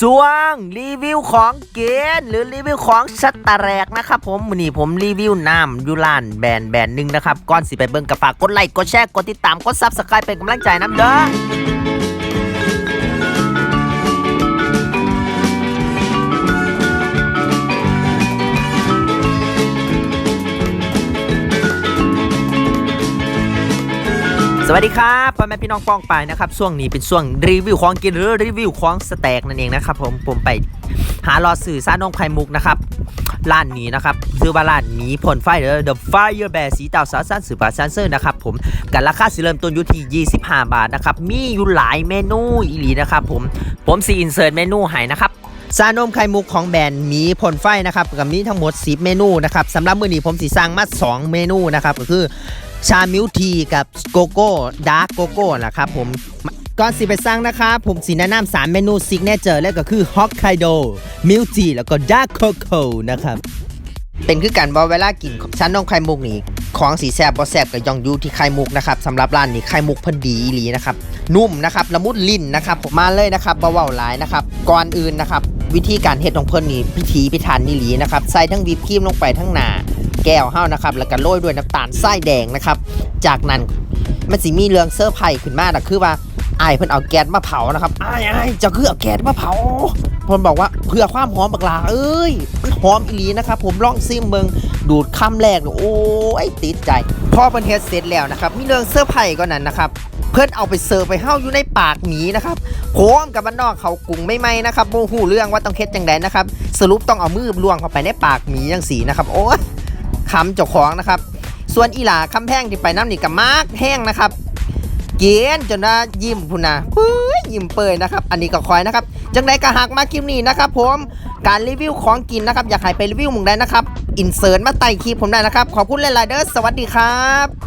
ส่วงรีวิวของเกนหรือรีวิวของชัตตาแรกนะครับผมนี้ผมรีวิวน้ำยูรานแบรนด์แบรนด์หนึ่งนะครับก่อนสิไปเบิ้งกับฝากกดไลค์กดแชร์กดติดตามกดซับสไครป์เป็นกำลังใจน้ำเด้อ สวัสดีครับพ่อแม่พี่น้องป้องไปนะครับช่วงนี้เป็นช่วงรีวิวของกินหรือรีวิวของสเต็กนั่นเองนะครับผมผมไปหารอสื่อซานมไข่มุกนะครับร้านนี้นะครับชื่อว่าร้านหมีผลไฟเดอ The Fire Bear สีเต่าสาวสั้นสืบาซันเซอร์นะครับผมกันราคาสิเริ่มต้นอยู่ที่ 25 บาทนะครับมีอยู่หลายเมนูอีหลีนะครับผมผมสีอินเสิร์ตเมนูให้นะครับซานมไข่มุกของแบรนด์หมีผลไฟนะครับกับมีทั้งหมด 10 เมนูนะครับสำหรับมื้อนี้ผมสีสั่งมา 2 เมนูนะครับก็คือ ชามิลทีกับโกโก้ดาร์กโกโก้นะครับผมก่อนสิไปสั่งนะครับผมสีแนะนำสามเมนูซิกเนเจอร์แล้วก็คือฮอกไกโดมิลทีแล้วก็ดาร์กโกโก้นะครับเป็นคือกันบอเวลากินชั้นนมไข่มุกนี่ของสีแซบบอแซบกับยองยูที่ไข่มุกนะครับสำหรับร้านนี้ไข่มุกพันดีอีหลีนะครับนุ่มนะครับละมุดลิ้นนะครับผมมาเลยนะครับเบาๆหลายนะครับก่อนอื่นนะครับวิธีการเฮ็ดของเพิ่นนี่พิธีพิธันนี่หลีนะครับใส่ทั้งวิปครีมลงไปทั้งหนา แก้วเฮานะครับ แล้วก็โรยด้วยน้ำตาลทรายแดงนะครับ จากนั้นมันสิมีเรื่องเซอร์ไพรส์ขึ้นมานะคือว่าไอายเพิ่นเอาแก๊สมาเผานะครับอายอายเจะคือเอาแก๊สมาเผาเพิ่นบอกว่าเพื่อความหอมบักหลาเอ้ยมันหอมอีหลีนะครับ ผมลองซิมเบิงดูดคำแรกเนี่โอ้ยติดใจพอเพิ่นเฮ็ดเสร็จแล้วนะครับ มีเรื่องเสื้อร์ไผ่ก็นั้นนะครับ เพิ่นเอาไปเสิร์ฟไปเฮาอยู่ในปากหมีนะครับโค้มกับบ้านนอกเขากรุงไม่ไหมนะครับโมหูเรื่องว่าต้องเฮ็ดจังไดนะครับ สรุปต้องเอามือล่วงเข้าไปในปากหมีจังสีนะครับ โอ้ย คำเจ้าของนะครับ ส่วนอีหลาคำแพงที่ไปน้ำนี่กับมากแห้งนะครับ เกณฑ์จนว่ายิ้มพุนนะเฮ้ยยิ้มเปยนะครับ อันนี้ก็คอยนะครับจังไดก็หักมาคลิปนี้นะครับผมการรีวิวของกินนะครับ อยากให้ไปรีวิวมึงได้นะครับอินเสิร์ตมาใต้คลิปผมได้นะครับ ขอบคุณหลายๆเด้อสวัสดีครับ